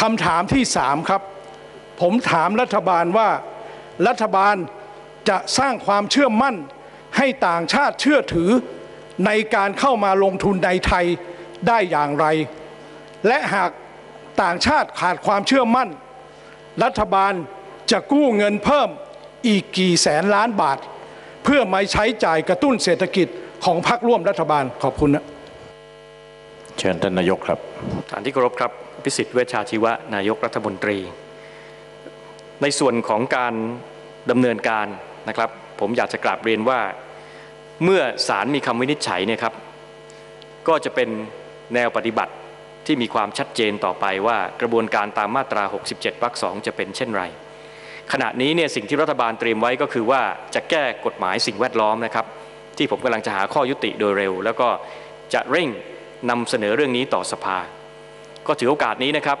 คำถามที่สามครับ ผมถามรัฐบาลว่า รัฐบาลจะสร้างความเชื่อมั่น ให้ต่างชาติเชื่อถือในการเข้ามาลงทุนในไทยได้อย่างไร และหากต่างชาติขาดความเชื่อมั่น รัฐบาลจะกู้เงินเพิ่มอีกกี่แสนล้านบาท เพื่อมาใช้จ่ายกระตุ้นเศรษฐกิจของพรรคร่วมรัฐบาลขอบคุณนะ เชิญท่านนายกครับท่านที่เคารพครับพิสิทธิ์เวชชาชีวะนายกรัฐมนตรี ในส่วนของการดำเนินการนะครับ ผมอยากจะกราบเรียนว่า เมื่อศาลมีคำวินิจฉัยเนี่ยครับ ก็จะเป็นแนวปฏิบัติที่มีความชัดเจนต่อไปว่ากระบวนการตามมาตรา 67วรรคสองจะเป็นเช่นไร ขณะนี้เนี่ยสิ่งที่รัฐบาลเตรียมไว้ก็คือว่าจะแก้กฎหมายสิ่งแวดล้อมนะครับ ที่ผมกำลังจะหาข้อยุติโดยเร็ว แล้วก็จะเร่ง นำเสนอเรื่องนี้ต่อสภา ก็ถือโอกาสนี้นะครับ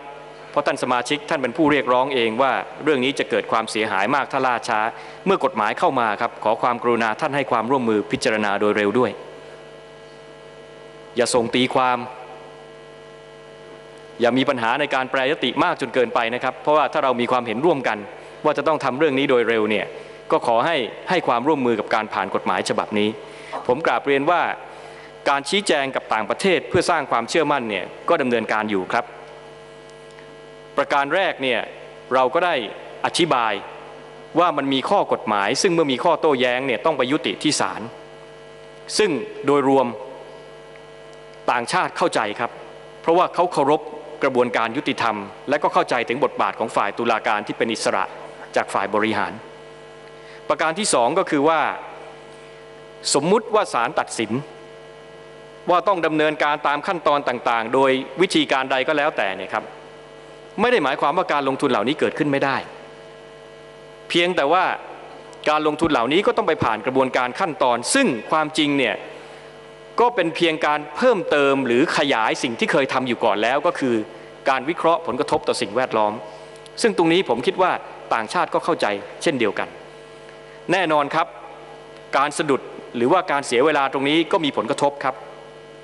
เพราะท่านสมาชิกท่านเป็นผู้เรียกร้องเองว่าเรื่องนี้จะเกิดความเสียหายมากถ้าล่าช้า เมื่อกฎหมายเข้ามาครับ ขอความกรุณาท่านให้ความร่วมมือพิจารณาโดยเร็วด้วย อย่าส่งตีความ อย่ามีปัญหาในการแปรยติมากจนเกินไปนะครับ เพราะว่าถ้าเรามีความเห็นร่วมกัน ว่าจะต้องทำเรื่องนี้โดยเร็วเนี่ยก็ขอให้ให้ความร่วมมือกับการผ่านกฎหมายฉบับนี้ ผมกราบเรียนว่า การชี้แจงกับต่างประเทศเพื่อสร้างความเชื่อมั่นเนี่ยก็ดำเนินการอยู่ครับ ประการแรกเนี่ยเราก็ได้อธิบายว่ามันมีข้อกฎหมาย ซึ่งเมื่อมีข้อโต้แย้งเนี่ยต้องไปยุติที่ศาลซึ่งโดยรวมต่างชาติเข้าใจครับ เพราะว่าเขาเคารพกระบวนการยุติธรรม และก็เข้าใจถึงบทบาทของฝ่ายตุลาการที่เป็นอิสระจากฝ่ายบริหาร ประการที่สองก็คือว่า สมมุติว่าศาลตัดสิน ว่าต้องดำเนินการตามขั้นตอนต่างๆ โดยวิธีการใดก็แล้วแต่เนี่ยครับ ไม่ได้หมายความว่าการลงทุนเหล่านี้เกิดขึ้นไม่ได้ เพียงแต่ว่าการลงทุนเหล่านี้ก็ต้องไปผ่านกระบวนการขั้นตอน ซึ่งความจริงเนี่ยก็เป็นเพียงการเพิ่มเติมหรือขยายสิ่งที่เคยทำอยู่ก่อนแล้ว ก็คือการวิเคราะห์ผลกระทบต่อสิ่งแวดล้อม ซึ่งตรงนี้ผมคิดว่าต่างชาติก็เข้าใจเช่นเดียวกัน แน่นอนครับ การสะดุดหรือว่าการเสียเวลาตรงนี้ก็มีผลกระทบครับ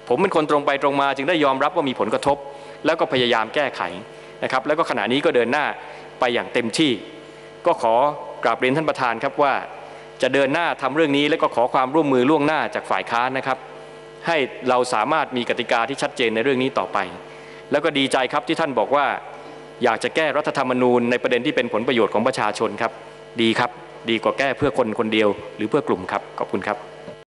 ผมเป็นคนตรงไปตรงมาจึงได้ยอมรับว่ามีผลกระทบ แล้วก็พยายามแก้ไขนะครับ แล้วก็ขณะนี้ก็เดินหน้าไปอย่างเต็มที่ ก็ขอกราบเรียนท่านประธานครับว่า จะเดินหน้าทำเรื่องนี้ และก็ขอความร่วมมือล่วงหน้าจากฝ่ายค้านนะครับ ให้เราสามารถมีกติกาที่ชัดเจนในเรื่องนี้ต่อไป แล้วก็ดีใจครับที่ท่านบอกว่า อยากจะแก้รัฐธรรมนูญในประเด็นที่เป็นผลประโยชน์ของประชาชนครับ ดีครับ ดีกว่าแก้เพื่อคนคนเดียว หรือเพื่อกลุ่มครับขอบคุณครับ